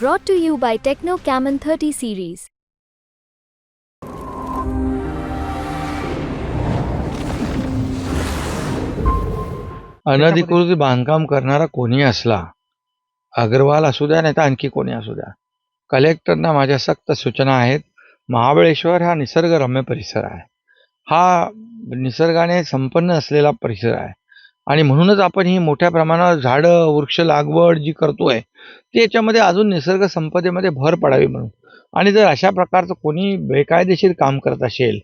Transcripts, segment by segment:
Brought to you by Techno Camon 30 series. अनधिकृत बांधकाम करणारा कोणी असला अग्रवाल असू द्या नाही तर आणखी कोणी असू द्या. कलेक्टरना माझ्या सक्त सूचना आहेत महाबळेश्वर हा निसर्गरम्य परिसर आहे. हा निसर्गाने संपन्न असलेला परिसर आहे. आणि म्हणूनच आपण ही मोठ्या प्रमाणावर झाडं वृक्ष लागवड जी करतोय ती याच्यामध्ये अजून निसर्ग संपदेमध्ये भर पडावी म्हणून. आणि जर अशा प्रकारचं कोणी बेकायदेशीर काम करत असेल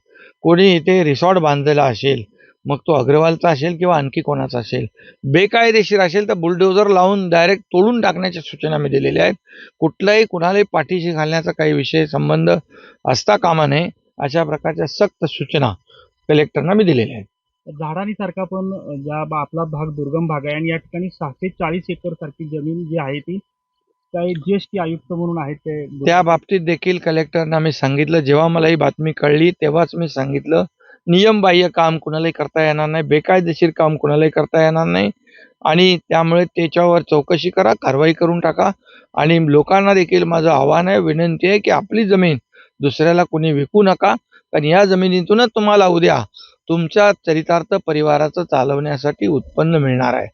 कोणी इथे रिसॉर्ट बांधलेला असेल मग तो अग्रवालचा असेल किंवा आणखी कोणाचा असेल बेकायदेशीर असेल तर बुलडोझर लावून डायरेक्ट तोडून टाकण्याच्या सूचना मी दिलेल्या आहेत. कुठलाही कुणालाही पाठीशी घालण्याचा काही विषय संबंध असता कामा नये अशा प्रकारच्या सक्त सूचना कलेक्टरना मी दिलेल्या आहेत. झाडानी सारखा पण ज्या बा- आपला भाग दुर्गम भाग आहे. आणि या ठिकाणी सहाशे चाळीस एकर सारखी जमीन जी आहे ती काही जीएसटी आयुक्त म्हणून आहेत ते. त्या बाबतीत देखील कलेक्टरना मी सांगितलं. जेव्हा मला ही बातमी कळली तेव्हाच मी सांगितलं नियमबाह्य काम कुणालाही करता येणार नाही बेकायदेशीर काम कुणालाही करता येणार नाही. आणि त्यामुळे त्याच्यावर चौकशी करा कारवाई करून टाका. आणि लोकांना देखील माझं आव्हान आहे विनंती आहे की आपली जमीन दुसऱ्याला कोणी विकू नका. कारण या जमिनीतूनच तुम्हाला उद्या तुमच्या चरितार्थ परिवाराचं चालवण्यासाठी उत्पन्न मिळणार आहे.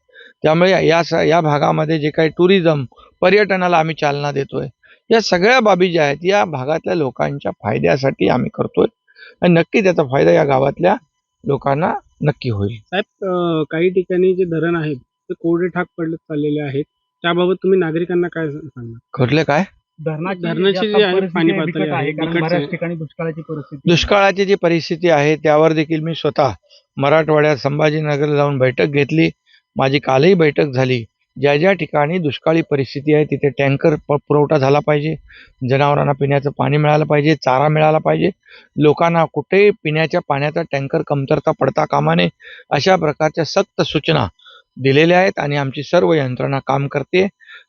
त्यामुळे या स या भागामध्ये जे काही टुरिझम पर्यटनाला आम्ही चालना देतोय या सगळ्या बाबी ज्या आहेत या भागातल्या लोकांच्या फायद्यासाठी आम्ही करतोय. आणि नक्की त्याचा फायदा या गावातल्या लोकांना नक्की होईल. साहेब काही ठिकाणी जे धरण आहेत ते कोरडे ठाक पडले चाललेले आहेत. त्याबाबत तुम्ही नागरिकांना काय सांगणार? घडलं काय? धरणाची धरणाची जी आहे, पाणी पातळी आहे, कारण बिकट बऱ्याच आहे. ठिकाणी दुष्काळाची परिस्थिती दुष्काळाची जी परिस्थिती आहे त्यावर देखील मी स्वतः मराठवाड्यात संभाजीनगरला जाऊन बैठक घेतली. माझी कालही बैठक झाली. ज्या ज्या ठिकाणी दुष्काळी परिस्थिती आहे तिथे टँकर प पुरवठा झाला पाहिजे. जनावरांना पिण्याचं पाणी मिळालं पाहिजे चारा मिळाला पाहिजे. लोकांना कुठेही पिण्याच्या पाण्याचा टँकर कमतरता पडता कामा नये अशा प्रकारच्या सक्त सूचना दिलेल्या आहेत आणि आमची सर्व यंत्रणा काम करते.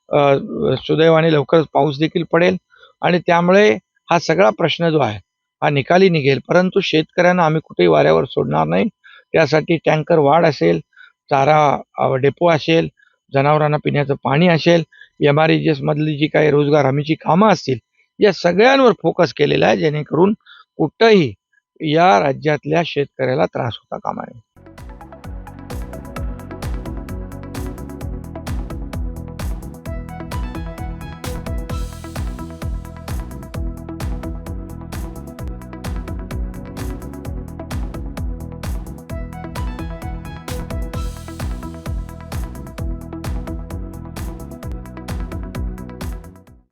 सुदैवाने लवकरच पाऊस देखील पडेल आणि त्यामुळे हा सगळा प्रश्न जो आहे हा निकाली निघेल. परंतु शेतकऱ्यांना आम्ही कुठेही वाऱ्यावर सोडणार नाही. त्यासाठी टँकर वाढ असेल चारा डेपो असेल जनावरांना पिण्याचं पाणी असेल एम आर मधली जी काही रोजगार हमीची कामं असतील या सगळ्यांवर फोकस केलेला आहे जेणेकरून कुठंही या राज्यातल्या शेतकऱ्याला त्रास होता कामा नये.